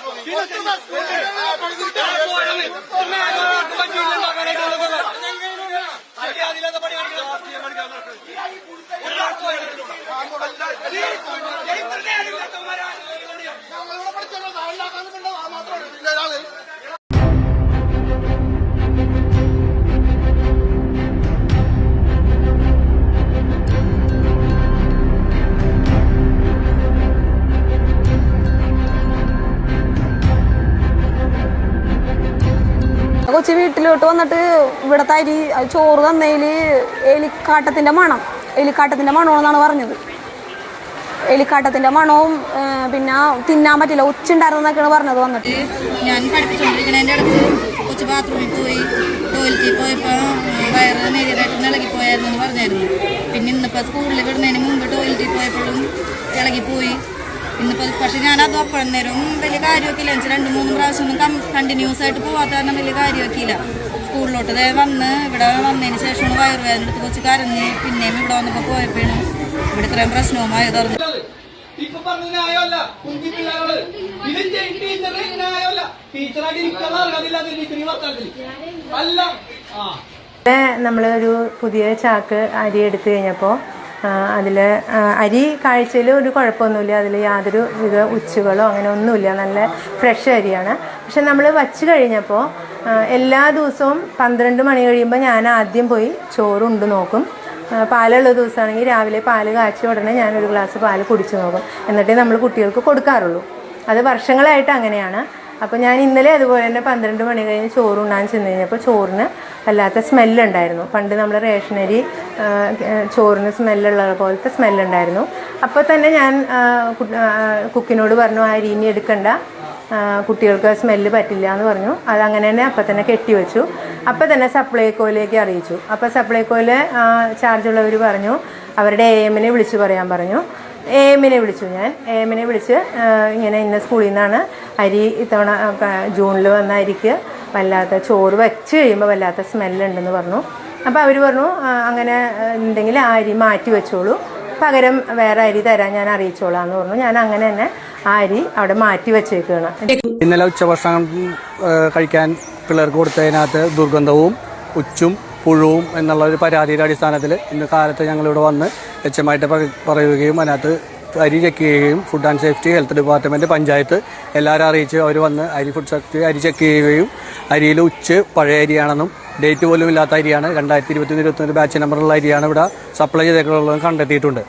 Вперед! Вперед! Вперед! കൊച്ചു വീട്ടിലോട്ട് വന്നിട്ട് ഇവിടുത്തെ അരി ചോറ് തന്നതിൽ എലിക്കാട്ടത്തിന്റെ മണം. എലിക്കാട്ടത്തിന്റെ മണമെന്നാണ് പറഞ്ഞത്. എലിക്കാട്ടത്തിന്റെ മണവും പിന്നെ തിന്നാൻ പറ്റില്ല. ഉച്ചുണ്ടായിരുന്നൊക്കെയാണ് പറഞ്ഞത് വന്നിട്ട്. ഞാൻ പഠിപ്പിച്ചുകൊണ്ടിരിക്കണതിന്റെ അടുത്ത് കൊച്ചു ബാത്റൂമിൽ പോയി. ടോയ്ലറ്റിൽ പോയപ്പോൾ വയറ് നേരിയതായിട്ട് ഇളകിപ്പോയായിരുന്നു എന്ന് പറഞ്ഞായിരുന്നു. പിന്നെ ഇന്നിപ്പോൾ സ്കൂളിൽ വിടുന്നതിന് മുമ്പ് ടോയ്ലറ്റിൽ പോയപ്പോഴും ഇളകിപ്പോയി ഇന്നിപ്പോൾ പക്ഷെ ഞാൻ അത് ഒപ്പം നേരം വലിയ കാര്യമൊക്കെയില്ല എന്ന് വെച്ചാൽ രണ്ട് മൂന്ന് പ്രാവശ്യം ഒന്നും കണ്ടിന്യൂസ് ആയിട്ട് പോവാത്ത കാരണം വലിയ കാര്യമൊക്കെയില്ല സ്കൂളിലോട്ട് ദേ വന്ന് ഇവിടെ വന്നതിന് ശേഷമാണ് വയറുവേദന എടുത്ത് കൊച്ചു കരഞ്ഞ് പിന്നെയും ഇവിടെ വന്നപ്പോൾ പോയപ്പോഴും ഇവിടെ ഇത്രയും പ്രശ്നവുമായി തുറന്നു ഇപ്പൊ പറഞ്ഞ ന്യായമല്ല. കുഞ്ഞി പിള്ളേരോട്. ഇത് ചെയ്- ടീച്ചറ് ന്യായമല്ല. ടീച്ചറായിട്ട് ഇരിക്കാനുള്ള അറിയാതില്ല ടീച്ചർ ഈ വർത്തമാനത്തിൽ അല്ല. ആ. ഇവിടെ നമ്മളൊരു പുതിയ ചാക്ക് അരി എടുത്തു കഴിഞ്ഞപ്പോൾ അതിൽ അരി കാഴ്ചയിൽ ഒരു കുഴപ്പമൊന്നുമില്ല. അതിൽ യാതൊരു വിധ ഉച്ചുകളോ അങ്ങനെ ഒന്നുമില്ല. നല്ല ഫ്രഷ് അരിയാണ്. പക്ഷെ നമ്മൾ വച്ച് കഴിഞ്ഞപ്പോൾ എല്ലാ ദിവസവും പന്ത്രണ്ട് മണി കഴിയുമ്പോൾ ഞാൻ ആദ്യം പോയി ചോറുണ്ട് നോക്കും. പാലുള്ള ദിവസമാണെങ്കിൽ രാവിലെ പാൽ കാച്ച ഉടനെ ഞാനൊരു ഗ്ലാസ് പാൽ കുടിച്ചു നോക്കും. എന്നിട്ടേ നമ്മൾ കുട്ടികൾക്ക് കൊടുക്കാറുള്ളൂ. അത് വർഷങ്ങളായിട്ട് അങ്ങനെയാണ്. അപ്പോൾ ഞാൻ ഇന്നലെ അതുപോലെ തന്നെ പന്ത്രണ്ട് മണി കഴിഞ്ഞ് ചോറ് ഉണ്ണാൻ ചെന്ന് കഴിഞ്ഞപ്പോൾ ചോറിന് വല്ലാത്ത സ്മെല്ലുണ്ടായിരുന്നു പണ്ട് നമ്മൾ റേഷനരി ചോറിന് സ്മെല്ലുള്ള പോലത്തെ സ്മെല്ലുണ്ടായിരുന്നു അപ്പോൾ തന്നെ ഞാൻ കുക്കിനോട് പറഞ്ഞു ആ അരി എടുക്കണ്ട. കുട്ടികൾക്ക് സ്മെല്ല് പറ്റില്ല എന്ന് പറഞ്ഞു. അത് അങ്ങനെ തന്നെ അപ്പം തന്നെ കെട്ടിവെച്ചു അപ്പം തന്നെ സപ്ലൈകോയിലേക്ക് അറിയിച്ചു. അപ്പോൾ സപ്ലൈകോയിൽ ചാർജുള്ളവർ പറഞ്ഞു അവരുടെ എ എമ്മിനെ വിളിച്ച് പറയാൻ പറഞ്ഞു. എ എമ്മിനെ വിളിച്ചു ഞാൻ. എ എമ്മിനെ വിളിച്ച് ഇങ്ങനെ ഇന്ന സ്കൂളിൽ നിന്നാണ് അരി ഇത്തവണ ജൂണിൽ വന്ന അരിക്ക് വല്ലാത്ത ചോറ് വെച്ച് കഴിയുമ്പോൾ വല്ലാത്ത സ്മെല്ലുണ്ടെന്ന് പറഞ്ഞു. അപ്പോൾ അവർ പറഞ്ഞു അങ്ങനെ ഉണ്ടെങ്കിൽ ആ അരി മാറ്റി വെച്ചോളൂ. പകരം വേറെ അരി തരാൻ ഞാൻ അറിയിച്ചോളാം എന്ന് പറഞ്ഞു. ഞാൻ അങ്ങനെ തന്നെ ആ അരി അവിടെ മാറ്റി വെച്ചേക്കാണ്. ഇന്നലെ ഉച്ചഭക്ഷണം കഴിക്കാൻ പിള്ളേർക്ക് കൊടുത്തതിനകത്ത് ദുർഗന്ധവും ഉച്ചും പുഴുവും എന്നുള്ള ഒരു പരാതിയുടെ അടിസ്ഥാനത്തിൽ ഇന്ന് കാലത്ത് ഞങ്ങളിവിടെ വന്ന് ലക്ഷ്യമായിട്ട് പറയുകയും അതിനകത്ത് അരി ചെക്ക് ചെയ്യുകയും food and safety health department panchayat എല്ലാവരും അറിയിച്ച് അവർ വന്ന് അരി ഫുഡ് സേഫ്റ്റി അരി ചെക്ക് ചെയ്യുകയും അരിയിൽ ഉച്ച് പഴയ അരിയാണെന്നും ഡേറ്റ് പോലും ഇല്ലാത്ത അരിയാണ്. രണ്ടായിരത്തി ഇരുപത്തി ഇരുപത്തൊന്ന് ബാച്ച് നമ്പറുള്ള അരിയാണ് ഇവിടെ സപ്ലൈ ചെയ്തേക്കുള്ളതെന്ന് കണ്ടെത്തിയിട്ടുണ്ട്.